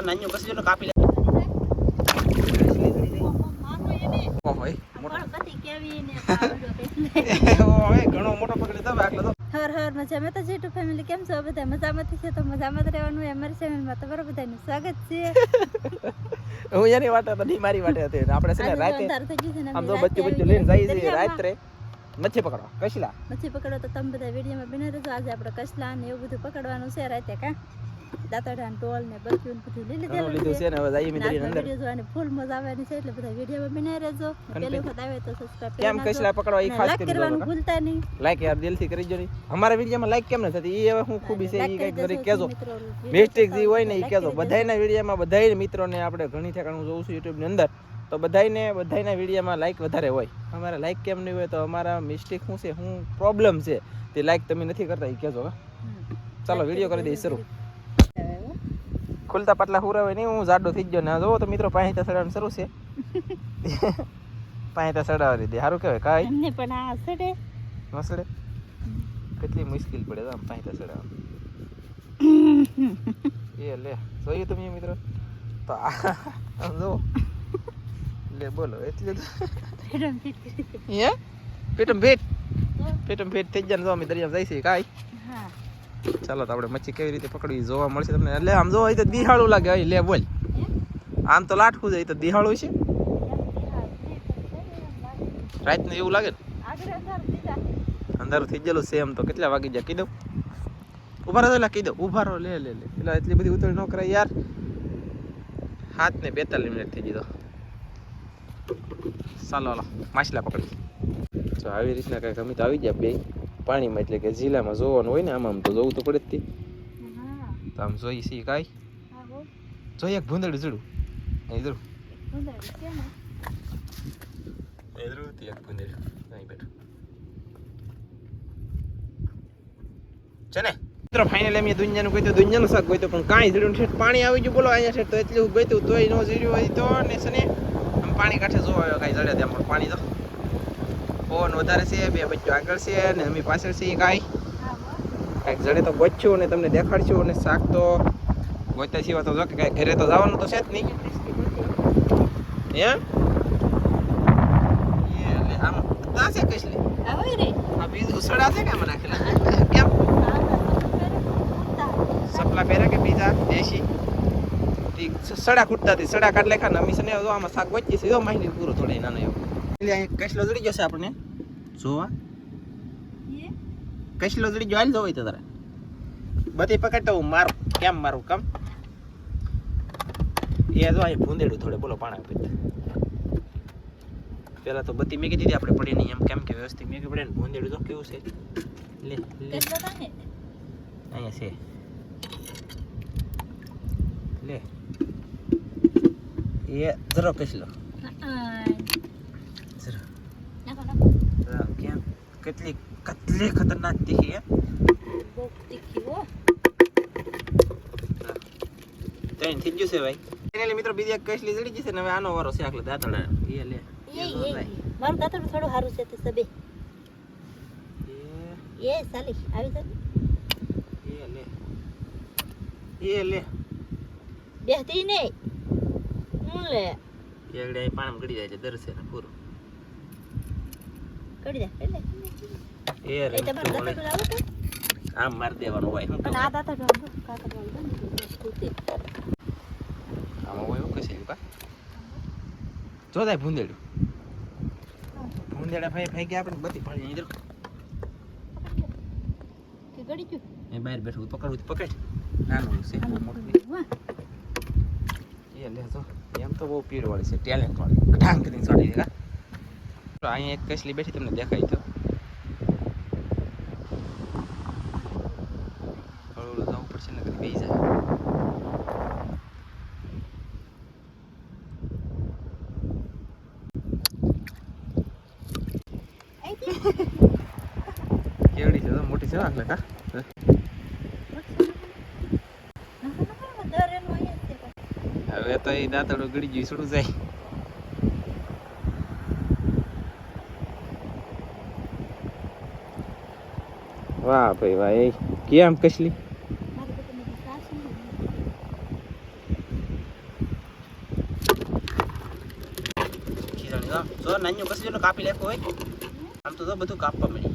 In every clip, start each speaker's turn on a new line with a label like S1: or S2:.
S1: જો નાન્યું કસી જો કાપી લે. ઓહો એ મોટો ઓહો એ ઘણો મોટો પકડી દો આટલો તો
S2: હર હર મજામાં તો જેટુ ફેમિલી કેમ છો? બધા મજામાંથી છે તો મજામાં જ રહેવાનું અમારી ચેનલમાં તમારું બધાનું સ્વાગત છે.
S1: હું એની વાટે તો નહીં મારી વાટે હતી. આપણે છે ને રાતે
S2: અંધારું થઈ ગયું છે ને
S1: આમ તો બચ્ચું બચ્ચું લઈને જઈએ છીએ રાત્રે. મચ્છી પકડવા કશલા?
S2: મચ્છી પકડો તો તમે બધા વિડીયોમાં બિના રહેજો. આજે આપણે કશલા ને એવું બધું પકડવાનું છે રાતે કા? દાંતડા ટોલ ને ને બધું લઈ લીધેલું
S1: લીધું
S2: છે.
S1: ને હવે જઈએ મિત્રી અંદર.
S2: વીડિયો જોવાની ફૂલ મજા આવવાની છે એટલે બધા વિડીયોમાં બિના રહેજો. પહેલી વખત આવે તો સબસ્ક્રાઇબ
S1: કેમ કશલા પકડવા? એ ખાસ કરી
S2: કરવાનું
S1: દો
S2: ભૂલતા નહીં.
S1: લાઈક યાર દિલથી કરી જો નહીં. અમારા વિડીયોમાં લાઈક કેમ ન થતી? એ હવે હું ખૂબી છે એ
S2: કરી
S1: કંઈક કરી
S2: દેજો video
S1: મિસ્ટેક જે હોય ને એ
S2: કરી દેજો.
S1: બધાયના વિડીયોમાં બધાય મિત્રોને આપણે ઘણી ઠેકાણું જોઉં છું યુટ્યુબની અંદર. તો બધાયને બધાયના વિડીયોમાં લાઈક વધારે હોય. અમારે લાઈક કેમ નહીં હોય તો અમારા મિસ્ટેક શું છે? શું પ્રોબ્લેમ છે? તે લાઈક તમે નથી કરતા એ કહેજો ચાલો વીડિયો કરી દઈએ શરૂ.
S2: હો.
S1: ખુલતા પાટલા હુરાવે નહીં હું જાડો થઈ ગયો ને જોવો તો મિત્રો પાણી સડાવવાનું શરૂ છે. પાણી સડાવી દીધી. સારું કહેવાય કાંઈ.
S2: એમને પણ આ સડે
S1: મસડે કેટલી મુશ્કેલ પડે આમ પાણી સડાવવાનું એ લે જોયું તમે મિત્રો? તો આમ જો લે બોલો એટલે
S2: દે.
S1: હે? પેટમ ભેટ? પેટમ ભેટ થઈ જાય ને જો અમે દરિયામાં જઈશું કાંઈ. ચાલો તો આપણે મચ્છી કેવી રીતે પકડવી જોવા મળશે તમને. એટલે આમ જો તો દિહાળું લાગે. અહીં લે, બોલ. આમ તો લાટકું જાય તો દિહાળું છે. રાતનું એવું લાગે
S2: અંધારું
S1: થઈ ગયેલું છે એમ તો. કેટલા વાગી જાય કીધું? ઊભા રહો એટલે કીધું. ઊભા રહો, લે લે લે. એટલે એટલી બધી ઉતરી ન કરાય યાર. હાથ ને બેતાલીસ મિનિટ થઈ દીધો ચાલો, હાલો. માછલા પકડી. તો આવી રીતના કાંઈક અમે તો આવી ગયા બે. પાણીમાં એટલે કે જિલ્લામાં જોવાનું હોય ને આમ આમ તો જોવું તો પડે જ તે. તો આમ જોઈ છીએ કાંઈ. જોઈએ એક ભૂંદડું જડું અહીં જડું
S2: છે ને
S1: એ એક ભૂંદડું અહીં બેઠું. છે ને મિત્રો ફાઇનલ એમ દુનિયાનું કોઈ તો દુનિયાનું શાક ગોઈતું પણ કાંઈ જડ્યું છે પાણી આવી ગયું બોલો અહીંયા છે તો એટલું ગોઈતું તોય ન જડ્યું હોય તો ને છે ને આમ પાણી કાંઠે જોવા કાંઈ જડ્યા ત્યાં પણ પાણી તો. પવન વધારે છે બે બચ્ચો આગળ છે ને અમે પાછળ છીએ કાંઈ. કાંઈક જડે તો ગોચ્યું ને તમને દેખાડશું અને શાક તો ગોતા સિવાય તો જો કે કાંઈ ઘરે તો જવાનું તો છે જ નહીં. હે આમ આ છે કશલી આ બીજું સડા છે કે આમાં નાખેલા? કેમ? સપલા પહેર્યા કે બીજા? દેશી. સડા ખૂટતા હતી સડા કાઢ લેખા ને અમી છે ને આમાં શાક વચ્ચે છે જો માહિતી પૂરો થોડે નાનો એવો. કશલો જડી જશે આપણને? જોવા? કશલો જડી જોઈ જોવાય તો તારે. બધી પકડતો હું મારું કેમ મારું કામ? એ જો અહીં ભૂંદેડું થોડે બોલો પાણા પીતા પેલા તો બધી મેગી દીધી આપણે પડી નહીં એમ કેમ કે વ્યવસ્થિત મેગી પડે ને ભૂંદેડું તો કેવું છે? લે લે. અહીંયા છે. લે. એ જરો કસલો
S2: હા
S1: જરો
S2: નાખો નાખો
S1: જરા કેમ કેટલી કેટલી ખતરનાક તીખી હે
S2: બહુ તીખી હો.
S1: ત્રણ થઈ ગયું છે ભાઈ. ફાઇનલી મિત્રો બીજી એક કસલી જડી જશે ને હવે આનો વારો છે આખલે દાંતડા એ લે.
S2: મારું દાંતડું થોડું સારું છે તે સબે.
S1: એ.
S2: એ ચાલી. આવી ચાલી
S1: એ લે. એ લે.
S2: બેહતી નહીં હું લે.
S1: અહીં પાણી ગળી જાય છે દરસે ને પૂરું.
S2: કરી દે.
S1: એ રે આમ મારી દેવાનું હોય.
S2: પણ? આ બને છે, કૂતે.
S1: આમાં હોય એવું કશે કા જો થાય ભૂંદેડું. ભૂંદેડા ભાઈ ભાઈ ગયા આપણે બધી પાડી અહીં
S2: કે ગળી ગયું?
S1: એ બહાર બેઠું પકડવું પકડ. નાનું છે મોટું એ લે એમ તો બહુ પીર વાળી છે ટેલેન્ટ વાળી. ઢાંગ કરીને સાડી દે તો અહીંયા એક કસલી બેઠી તમને દેખાય તો હળવું જવું પડશે ને કદી બેસી જાય
S2: અહીંથી.
S1: કેવડી છે તો મોટી છે આટલે કા
S2: નાખો, નાખો, દર એનું અહીંયા જ છે પણ.
S1: હવે તો એ દાંતડું ગળી ગયું છોડું જાય વાહ ભાઈ. ભાઈ કેમ કસલી?
S2: જો
S1: નાન્યું કસલી નું કાપી લેખું હોય. આમ તો બધું કાપવા મળી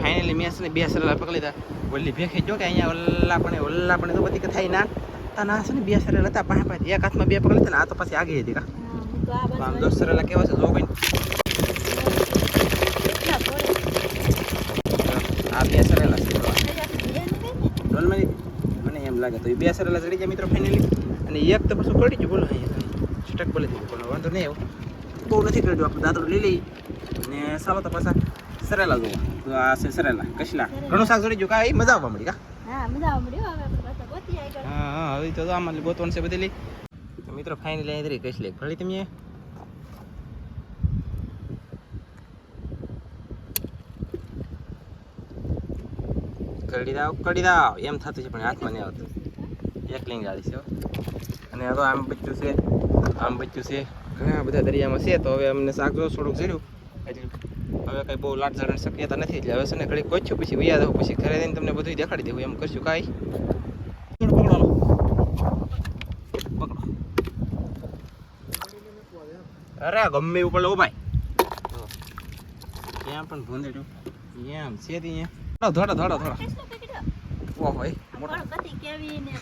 S1: ફાઇનલી મેં ને બે સરેલા પકડી લીધા. ઓલી ભેખી જો કે અહીંયા ઓલ્લા પણ તો બધી ના તા ને બે સરેલા હતા. પાંચ પાંચ, એક હાથમાં બે પકડી હતા તો પાછી આગળ હતી આમ દસ સરેલા કેવા છે, જો ભાઈ. લાગે તો એ બે સરેલા ચડી જાય મિત્રો ફાઇનલી અને એક તો પાછું પડી ગયું. બોલો અહીંયા છટક બોલી દીધું પણ વાંધો નહીં આવ્યો બહુ નથી કર્યું. આપણે દાદરો લઈ લઈ અને ચાલો તો પાછા સરેલા જોવા. તો આ છે સરેલા. કશલા? ઘણું શાક ચડી ગયું. કા એ મજા આવવા મળી કા?
S2: હા હવે
S1: તો આમાં ગોતવણ છે બધી મિત્રો ફાઇનલી અહીં રહી કશલી. ભળી તમે કડી દાવ કડી દાવ એમ થતું છે પણ હાથમાં નહીં આવતું. એકલી ગાડી છે અને હવે આમ બચ્ચું છે આમ બચ્ચું છે. ઘણા બધા દરિયામાં છે તો હવે અમને શાક જો થોડુંક એટલે હવે કંઈ બહુ લાટ જડવાની શક્યતા નથી એટલે હવે છે ને ઘડીક કોચ્યું પછી વૈયા દઉં પછી ઘરે જઈને તમને બધું દેખાડી દેવું એમ કરશું કાંઈ. લો. અરે ગમે એવું પડે ઓ ભાઈ. ત્યાં પણ ભૂંદડ્યું એમ છે તી થોડા
S2: કેટલો પકડ્યો?
S1: ઓહો ભાઈ મોટો.
S2: પણ કેવી ને.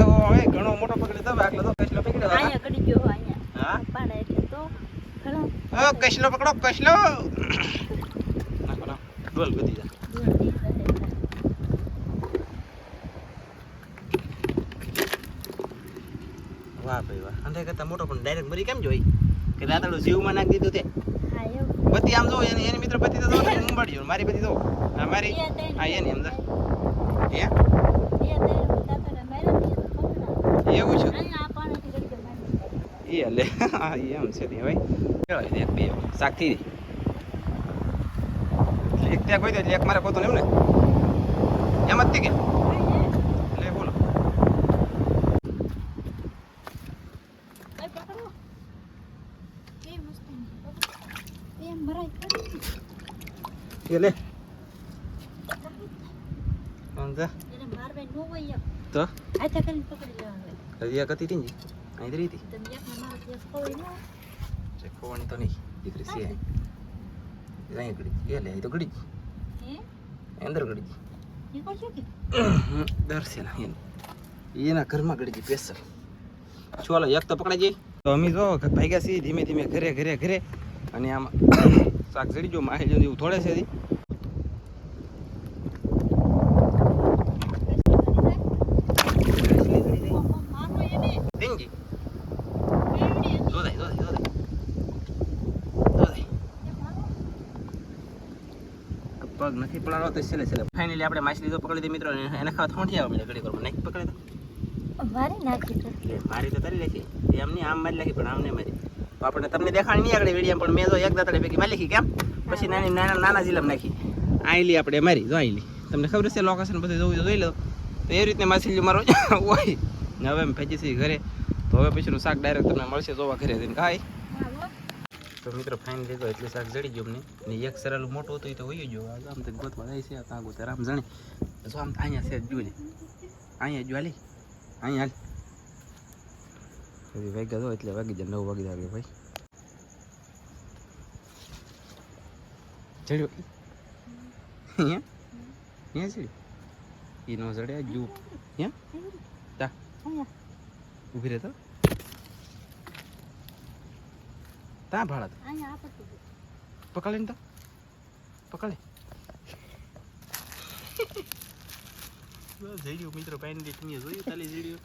S1: ઓહો ભાઈ ઘણો મોટો પકડી દો આટલો તો કશલો પકડી
S2: આયા કડી ગયો આયા અહીંયા.
S1: હા?
S2: પાડા એટલે તો ઘણો.
S1: ઓ કશલો પકડો કશલો નાખો ના ડોલ ગદી જા. વાહ ભાઈ વાહ. અંધે કરતા મોટો પણ ડાયરેક્ટ મરી કેમ જોઈ? કે દાદાડું જીવમાં નાખી દીધું તે. બધી આમ જો એની એની મિત્ર બધી તો જો ને ઉંબાડ્યો. મારી બધી તો આ મારી આ એની અંદર. હે. એવું છે. એ લે. હા એમ છે તે ભાઈ. કેવાય દે બે શાક એક ત્યાં કોઈ દે એક મારે પોતો ને એમ ને. એમ જ તે કે લે બોલો
S2: કઈ પકડો. કેવી મસ્તી. એમ ભરાય ખરી.
S1: એ લે સમજા
S2: ન.
S1: તો. હજી કતી હતી ને અહીં રહી હતી
S2: ન
S1: ખોવાની તો નહીં દીકરી છે અહીં ઘડી એ લે એ તો ગડી
S2: હે?
S1: અંદર
S2: ગડી કે?
S1: દર્શન એની ઘરમાં ગડી ગઈ સ્પેશિયલ ચાલો એક તો પકડાઈ જઈ તો અમે જો ગયા છીએ ધીમે ધીમે ઘરે ઘરે ઘરે અને આમ શાક ચડી જો માહી જો એવું થોડે છે. પગ નથી પડાડો તો છેલ્લે છેલ્લે. ફાઇનલી આપણે માછલી તો પકડી દે મિત્રો એને ખાવા થોડી આવે ઘડી કરવા નહીં પકડે તો
S2: મારી નાખી તો.
S1: એટલે મારી તો કરી નાખી એમ આમ મારી નાખી પણ આમ નહીં મારી. તો આપણે તમને દેખાણ નહીં આગળ વીડિયો પણ મેં જો એક દાતડે ભેગી મારી નાખી કેમ? પછી નાની નાના નાના જીલમ નાખી. આઈલી આપણે મારી, જો આઈલી તમને ખબર છે લોકેશન બધું જોવું જોઈ લો. તો એ રીતે માછલી મારો હોય. ને હવે ભેજી છીએ ઘરે. તો હવે પછીનું શાક ડાયરેક્ટ તમને મળશે જોવા ઘરે જઈને. ખાય તો મિત્રો ફાઇન તો એટલે શાક જડી ગયું અમને. ને એક સરાલું મોટું હતું, એ તો હોય ગયું. આ આમ તો ગોતવા જાય છે તાગો તાર આમ જાણે. જો આમ અહીંયા છે જોઈ અહીંયા જો હાલી. અહીંયા હાલ. હજી વાગ્યા તો એટલે વાગી જાય નવ વાગી જાય ભાઈ ચડ્યો અહીંયા અહીંયા ચડ્યો એ નો ચડ્યા જુ અહીંયા તા
S2: ઊભી
S1: ઊભી રહે તો તા ભાડા તો. પકડે ને તો પકડે જઈડ્યું મિત્રો પાણી તમે જોયું તાલી જઈડ્યું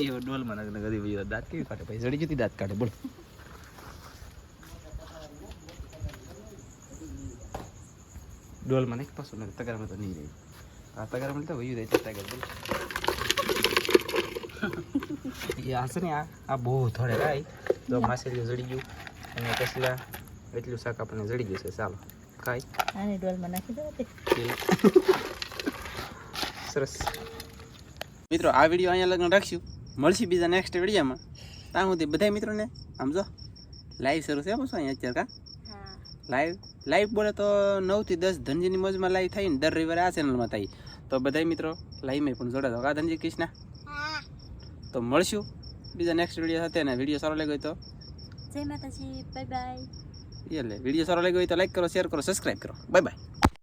S1: એવો ડોલમાં નાખને ગધી ભાઈ દાંત કેવી કાઢે? ભાઈ જડી જતી દાંત કાઢે બોલો. ડોલ નાખ પાછું નાખ તગારામાં તો નહીં રહી. આ તગારામાં તો વયું જાય તગાર બોલ. એ આ છે ને આ આ બહુ થોડે કાંઈ. તો માછલીઓ જડી ગયું. અને કસલા એટલું શાક આપણને જડી ગયું છે ચાલો ખાઈ.
S2: આને ડોલમાં નાખી દો
S1: સરસ. મિત્રો આ વીડિયો અહીંયા લગ્ન રાખશું મળશે બીજા નેક્સ્ટ વિડીયોમાં. ત્યાં સુધી બધા મિત્રોને આમ જો લાઈવ શરૂ છે બસ અહીંયા અત્યારે કા? લાઈવ લાઈવ બોલે તો નવથી દસ ધનજીની મોજમાં લાઈવ થાય ને દર રવિવારે આ ચેનલમાં થાય. તો બધા મિત્રો લાઈવમાં પણ જોડાતો કા ધનજી કૃષ્ણ? તો મળશું બીજા નેક્સ્ટ વીડિયો સાથે ને વીડિયો સારો લાગ્યો તો.
S2: જય માતાજી બાય બાય
S1: એટલે વીડિયો સારો લાગ્યો હોય તો લાઈક કરો શેર કરો સબસ્ક્રાઈબ કરો. Bye bye